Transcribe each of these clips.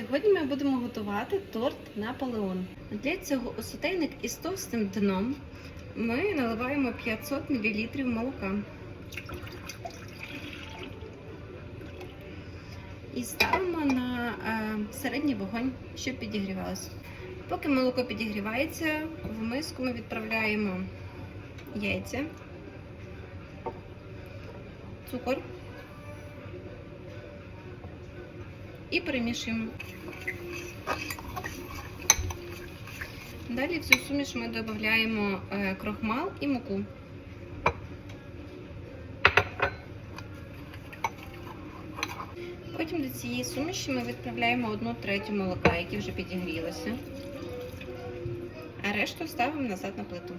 Сьогодні ми будемо готувати торт Наполеон. Для цього у сотейник із товстим дном ми наливаємо 500 мл молока. І ставимо на е, середній вогонь, щоб підігрівалося. Поки молоко підігрівається, в миску ми відправляємо яйця, цукор і перемішуємо. Далі в цю суміш ми додаємо е, крохмал і муку. Потім до цієї суміші ми відправляємо одну третю молока, які вже підігрілися, а решту ставимо назад на плиту.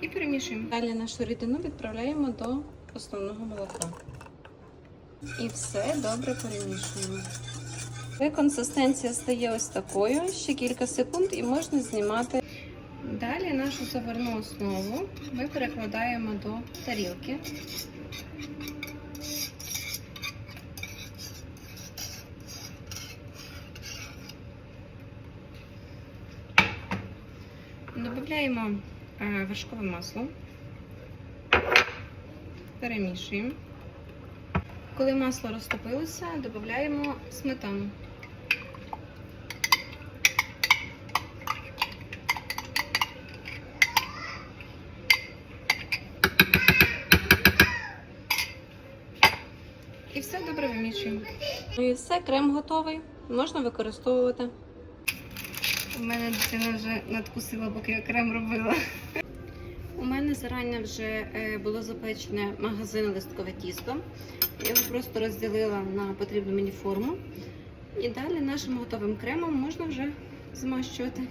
І перемішуємо. Далі нашу рідину відправляємо до основного молока. І все добре перемішуємо. Коли консистенція стає ось такою, ще кілька секунд і можна знімати. Далі нашу заварну основу ми перекладаємо до тарілки. Додаємо е, вершкове масло, перемішуємо. Коли масло розтопилося, додаємо сметану. І все добре вимішуємо. Ну і все, крем готовий. Можна використовувати. У мене дитина вже надкусила, поки я крем робила. У мене зарані вже е, було запечене магазин листкове тісто. Я його просто розділила на потрібну мені форму. І далі нашим готовим кремом можна вже змащувати.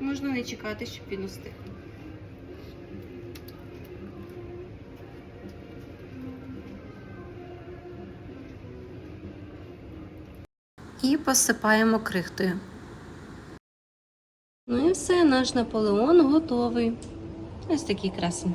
Можна не чекати, щоб він устиг. І посипаємо крихтою. Все, наш Наполеон готовий. Ось такий красень.